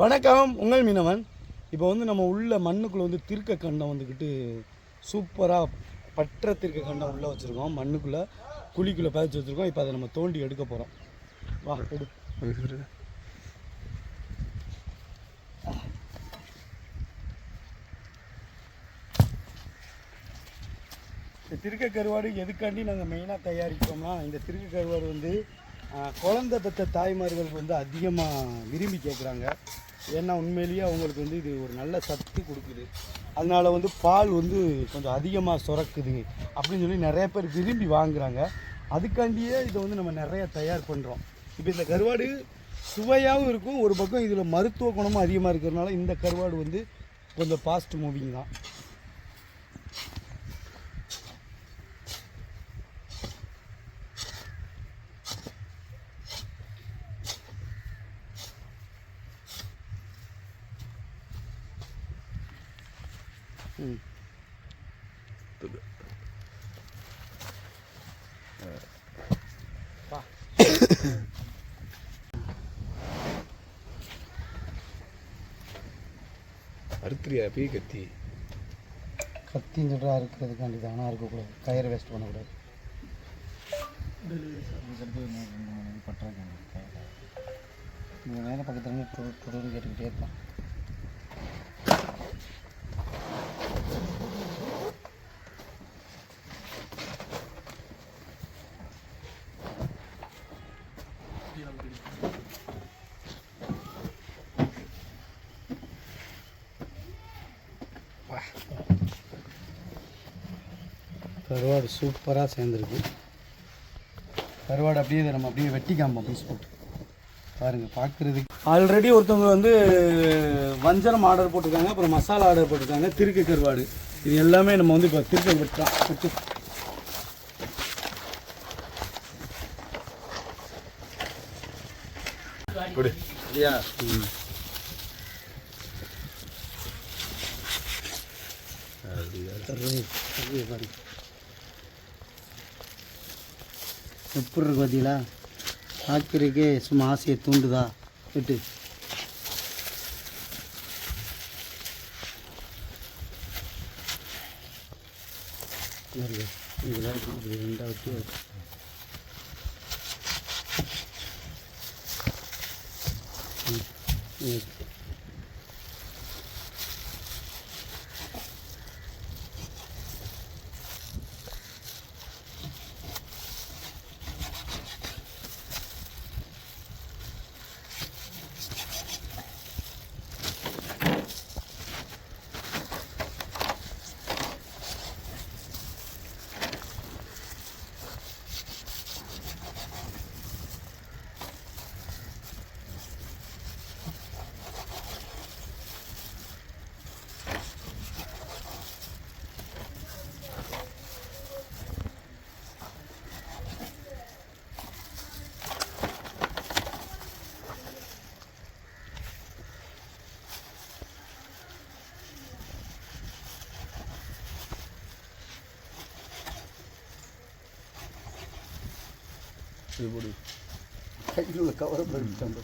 வணக்கம் உங்கள் மீனவன். இப்போ வந்து நம்ம உள்ள மண்ணுக்குள்ளே வந்து திருக்க கண்டம் வந்துக்கிட்டு சூப்பராக பற்ற திருக்க கண்டம் உள்ளே வச்சுருக்கோம். மண்ணுக்குள்ளே குழிக்குள்ளே பதிச்சு வச்சுருக்கோம். இப்போ அதை நம்ம தோண்டி எடுக்க போகிறோம் வா எடு. இந்த திருக்க கருவாடு எதுக்காண்டி நாங்கள் மெயினாக தயாரிக்கிறோம்னா இந்த திருக்க கருவாடு வந்து குழந்தை பெற்ற தாய்மார்களுக்கு வந்து அதிகமாக விரும்பி கேட்குறாங்க ஏன்னா உண்மையிலேயே அவங்களுக்கு வந்து இது ஒரு நல்ல சத்து கொடுக்குது. அதனால் வந்து பால் வந்து கொஞ்சம் அதிகமாக சுரக்குது அப்படின்னு சொல்லி நிறைய பேர் விரும்பி வாங்குறாங்க. அதுக்காண்டியே இதை வந்து நம்ம நிறைய தயார் பண்ணுறோம் இப்போ இந்த கருவாடு சுவையாகவும் இருக்கும். ஒரு பக்கம் இதில் மருத்துவ குணமும் அதிகமாக இருக்கிறதுனால இந்த கருவாடு வந்து கொஞ்சம் ஃபாஸ்ட் மூவிங் தான். அறுத்துறியா பீ கத்தி? கத்தின்னு சொல்கிறா இருக்கிறதுக்காண்டி தான் ஆனால் இருக்கக்கூடாது கயிறை வேஸ்ட் பண்ணக்கூடாது. நீங்கள் நேரம் பக்கத்துல துடுன்னு கேட்டுக்கிட்டே இருப்பான். கருவாடு சூப்பராக சேர்ந்துருக்கு. கருவாடு அப்படியே இதை நம்ம அப்படியே வெட்டி காம்போம் பீஸ் போட்டு. பாருங்கள் பார்க்குறதுக்கு. ஆல்ரெடி ஒருத்தவங்க வந்து வஞ்சரம் ஆர்டர் போட்டிருக்காங்க அப்புறம் மசாலா ஆர்டர் போட்டிருக்காங்க திருக்கு கருவாடு. இது எல்லாமே நம்ம வந்து இப்போ திருக்க வெட்டுறோம். வெட்டு. இல்லையா? எப்படி இருக்கு பார்த்தீங்களா பார்க்குறதுக்கே சும்மா ஆசையை தூண்டுதா? விட்டு. இதெல்லாம் இப்படி ரெண்டாக விட்டு கையில் உள்ள கவரை பண்ணிட்டோம்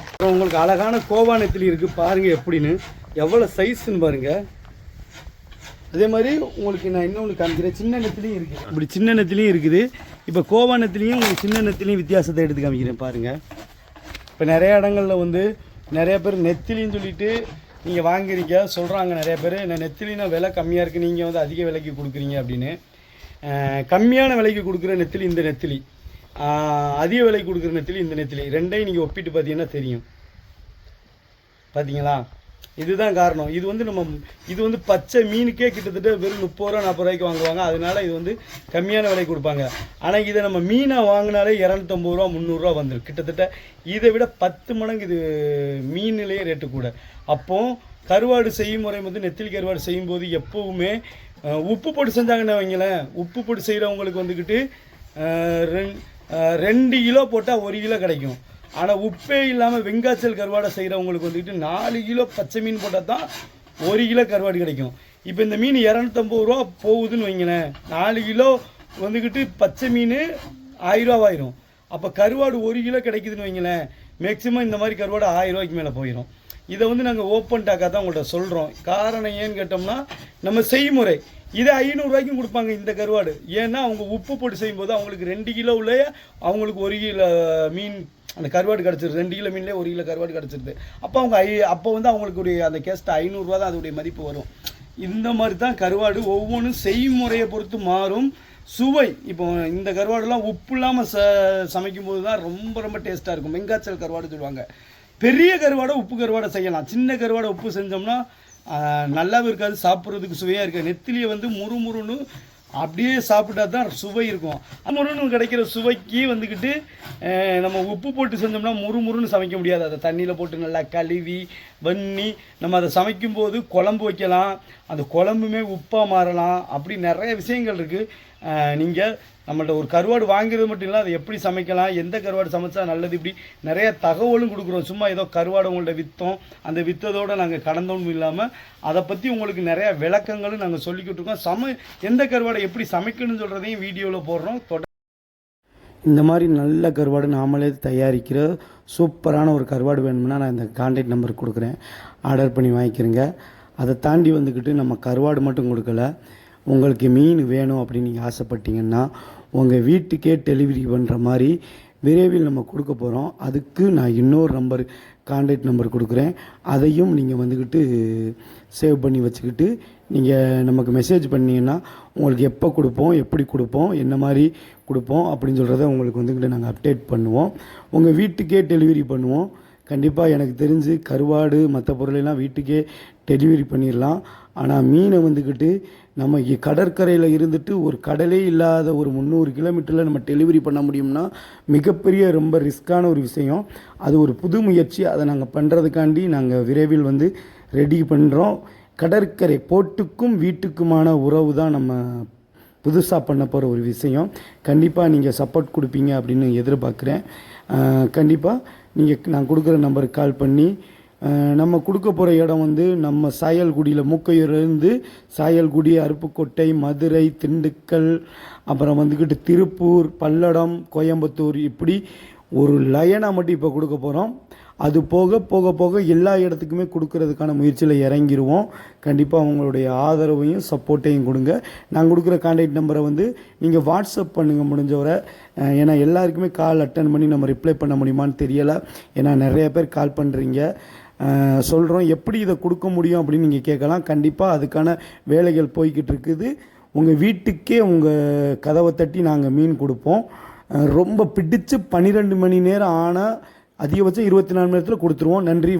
அப்புறம் உங்களுக்கு அழகான கோவானத்தில் இருக்குது பாருங்கள் எப்படின்னு. எவ்வளோ சைஸ்ன்னு பாருங்கள் அதே மாதிரி உங்களுக்கு நான் இன்னொன்று காமிக்கிறேன். சின்ன நெத்திலையும் இருக்குது. இப்படி சின்ன நெத்திலையும் இருக்குது. இப்போ கோவா நெத்திலையும் உங்களுக்கு சின்ன நெத்திலையும் வித்தியாசத்தை எடுத்து காமிக்கிறேன் பாருங்கள் இப்போ நிறைய இடங்கள்ல வந்து நிறைய பேர் நெத்திலின்னு சொல்லிட்டு நீங்கள் வாங்குறீங்க சொல்கிறாங்க நிறைய பேர். நான் நெத்திலினா விலை கம்மியாக இருக்குது நீங்கள் வந்து அதிக விலைக்கு கொடுக்குறீங்க அப்படின்னு. கம்மியான விலைக்கு கொடுக்குற நெத்திலி இந்த நெத்திலி. அதிக விலைக்கு கொடுக்குற நெத்திலி இந்த நெத்திலி. ரெண்டையும் நீங்கள் ஒப்பிட்டு பார்த்தீங்கன்னா தெரியும். பார்த்தீங்களா? இதுதான் காரணம். இது வந்து நம்ம இது வந்து பச்சை மீனுக்கே கிட்டத்தட்ட வெறும் முப்பது ரூபா நாற்பது ரூபாய்க்கு வாங்குவாங்க. அதனால இது வந்து கம்மியான விலைக்கு கொடுப்பாங்க. ஆனால் இதை நம்ம மீனை வாங்கினாலே இரநூத்தம்பது ரூபா முந்நூறுரூவா வந்துடும் கிட்டத்தட்ட இதை விட பத்து மடங்கு இது மீனிலேயே ரேட்டு கூட. அப்போ கருவாடு செய்யும் முறை வந்து நெத்திலி கருவாடு செய்யும்போது எப்போவுமே உப்பு போட்டு செஞ்சாங்கன்னு வைங்களேன். உப்பு போட்டு செய்கிறவங்களுக்கு வந்துக்கிட்டு ரெண்- ரெண்டு கிலோ போட்டால் ஒரு கிலோ கிடைக்கும். ஆனால் உப்பே இல்லாமல் வெங்காச்சல் கருவாடை செய்கிறவங்களுக்கு வந்துக்கிட்டு நாலு கிலோ பச்சை மீன் போட்டால் தான் ஒரு கிலோ கருவாடு கிடைக்கும். இப்போ இந்த மீன் இரநூத்தம்பது ரூபா போகுதுன்னு வைங்களேன். நாலு கிலோ வந்துக்கிட்டு பச்சை மீன் ஆயிரரூவாயிரும் அப்போ கருவாடு ஒரு கிலோ கிடைக்குதுன்னு வைங்களேன். மேக்சிமம் இந்த மாதிரி கருவாடு ஆயிரரூவாய்க்கு மேலே போயிடும் இதை வந்து நாங்கள் ஓப்பன் டாக்காக தான் உங்கள்கிட்ட சொல்கிறோம் காரணம் ஏன்னு கேட்டோம்னா நம்ம செய்முறை. இதை ஐநூறுரூவாய்க்கும் கொடுப்பாங்க இந்த கருவாடு. ஏன்னா அவங்க உப்பு போட்டு செய்யும்போது அவங்களுக்கு ரெண்டு கிலோவுலேயே அவங்களுக்கு ஒரு கிலோ மீன் அந்த கருவாடு கிடச்சிருது. ரெண்டு கிலோ மீன்லேயே ஒரு கிலோ கருவாடு கிடச்சிருது. அப்போ அவங்க ஐ அப்போ வந்து அவங்களுக்கு அந்த கேஸ்ட் ஐநூறுரூவா தான் அதோடைய மதிப்பு வரும். இந்த மாதிரி தான் கருவாடு ஒவ்வொன்றும் செய்முறையை பொறுத்து மாறும். சுவை இப்போ இந்த கருவாடுலாம் உப்பு இல்லாமல் ச சமைக்கும் போது தான் ரொம்ப ரொம்ப டேஸ்ட்டாக இருக்கும். வெங்காய்ச்சல் கருவாடு சொல்லுவாங்க. பெரிய கருவாடை உப்பு கருவாடை செய்யலாம். சின்ன கருவாடை உப்பு செஞ்சோம்னா நல்லாவும் இருக்காது சாப்பிட்றதுக்கு சுவையாக இருக்காது. நெத்திலியை வந்து முறுமுறுன்னு அப்படியே சாப்பிட்டா தான் சுவை இருக்கும். முருன்னு கிடைக்கிற சுவைக்கு வந்துக்கிட்டு நம்ம உப்பு போட்டு செஞ்சோம்னா முறுமுறுன்னு சமைக்க முடியாது. அதை தண்ணியில் போட்டு நல்லா கழுவி வன்னி நம்ம அதை சமைக்கும்போது குழம்பு வைக்கலாம். அந்த குழம்புமே உப்பாக மாறலாம். அப்படி நிறைய விஷயங்கள் இருக்குது நீங்கள் நம்மள்ட்ட ஒரு கருவாடு வாங்குறது மட்டும் இல்லை அதை எப்படி சமைக்கலாம் எந்த கருவாடு சமைச்சா நல்லது இப்படி நிறைய தகவலும் கொடுக்குறோம். சும்மா ஏதோ கருவாடு உங்கள்ட்ட விற்றோம் அந்த விற்றதோடு நாங்கள் கடந்தோன்னு இல்லாமல் அதை பற்றி உங்களுக்கு நிறையா விளக்கங்களும் நாங்கள் சொல்லிக்கிட்டு இருக்கோம். சம எந்த கருவாடை எப்படி சமைக்கணும்னு சொல்கிறதையும் வீடியோவில் போடுறோம். தொட இந்த மாதிரி நல்ல கருவாடு நாமளே தயாரிக்கிற சூப்பரான ஒரு கருவாடு வேணும்னா நான் இந்த கான்டாக்ட் நம்பர் கொடுக்குறேன். ஆர்டர் பண்ணி வாங்கிக்கிறேங்க. அதை தாண்டி வந்துக்கிட்டு நம்ம கருவாடு மட்டும் கொடுக்கல. உங்களுக்கு மீன் வேணும் அப்படின்னு நீங்கள் ஆசைப்பட்டீங்கன்னா உங்கள் வீட்டுக்கே டெலிவரி பண்ணுற மாதிரி விரைவில் நம்ம கொடுக்க போகிறோம் அதுக்கு நான் இன்னொரு நம்பர் கான்டாக்ட் நம்பர் கொடுக்குறேன். அதையும் நீங்கள் வந்துக்கிட்டு சேவ் பண்ணி வச்சுக்கிட்டு நீங்கள் நமக்கு மெசேஜ் பண்ணிங்கன்னா உங்களுக்கு எப்போ கொடுப்போம் எப்படி கொடுப்போம் என்ன மாதிரி கொடுப்போம் அப்படின்னு சொல்கிறத உங்களுக்கு வந்துக்கிட்டு நாங்கள் அப்டேட் பண்ணுவோம். உங்கள் வீட்டுக்கே டெலிவரி பண்ணுவோம். கண்டிப்பாக எனக்கு தெரிஞ்சு கருவாடு மற்ற பொருளெல்லாம் வீட்டுக்கே டெலிவரி பண்ணிடலாம் ஆனால் மீனை வந்துக்கிட்டு நம்ம கடற்கரையில் இருந்துட்டு ஒரு கடலே இல்லாத ஒரு முந்நூறு கிலோமீட்டரில் நம்ம டெலிவரி பண்ண முடியும்னா மிகப்பெரிய ரொம்ப ரிஸ்க்கான ஒரு விஷயம். அது ஒரு புது முயற்சி. அதை நாங்கள் பண்ணுறதுக்காண்டி நாங்கள் விரைவில் வந்து ரெடி பண்ணுறோம் கடற்கரை போட்டுக்கும் வீட்டுக்குமான உறவு தான் நம்ம புதுசாக பண்ண போகிற ஒரு விஷயம். கண்டிப்பாக நீங்கள் சப்போர்ட் கொடுப்பீங்க அப்படின்னு எதிர்பார்க்குறேன். கண்டிப்பாக நீங்கள் நான் கொடுக்குற நம்பருக்கு கால் பண்ணி நம்ம கொடுக்க போகிற இடம் வந்து நம்ம சாயல்குடியில் மூக்கையூர்லேருந்து சாயல்குடி அருப்புக்கோட்டை மதுரை திண்டுக்கல் அப்புறம் வந்துக்கிட்டு திருப்பூர் பல்லடம் கோயம்புத்தூர் இப்படி ஒரு லயனாக மட்டும் இப்போ கொடுக்க போகிறோம் அது போக போக போக எல்லா இடத்துக்குமே கொடுக்கறதுக்கான முயற்சியில் இறங்கிடுவோம் கண்டிப்பாக அவங்களுடைய ஆதரவையும் சப்போர்ட்டையும் கொடுங்க. நான் கொடுக்குற கான்டாக்ட் நம்பரை வந்து நீங்கள் வாட்ஸ்அப் பண்ணுங்கள் முடிஞ்சவரை. ஏன்னா எல்லாருக்குமே கால் அட்டன் பண்ணி நம்ம ரிப்ளை பண்ண முடியுமான்னு தெரியலை. ஏன்னா நிறைய பேர் கால் பண்ணுறீங்க சொல்கிறோம் எப்படி இதை கொடுக்க முடியும் அப்படின்னு நீங்கள் கேட்கலாம். கண்டிப்பாக அதுக்கான வேலைகள் போய்கிட்டு இருக்குது. உங்கள் வீட்டுக்கே உங்கள் கதவை தட்டி நாங்கள் மீன் கொடுப்போம். ரொம்ப பிடிச்சு பன்னிரெண்டு மணி நேரம் ஆனால் அதிகபட்சம் இருபத்தி நாலு மணி நேரத்தில் கொடுத்துருவோம். நன்றி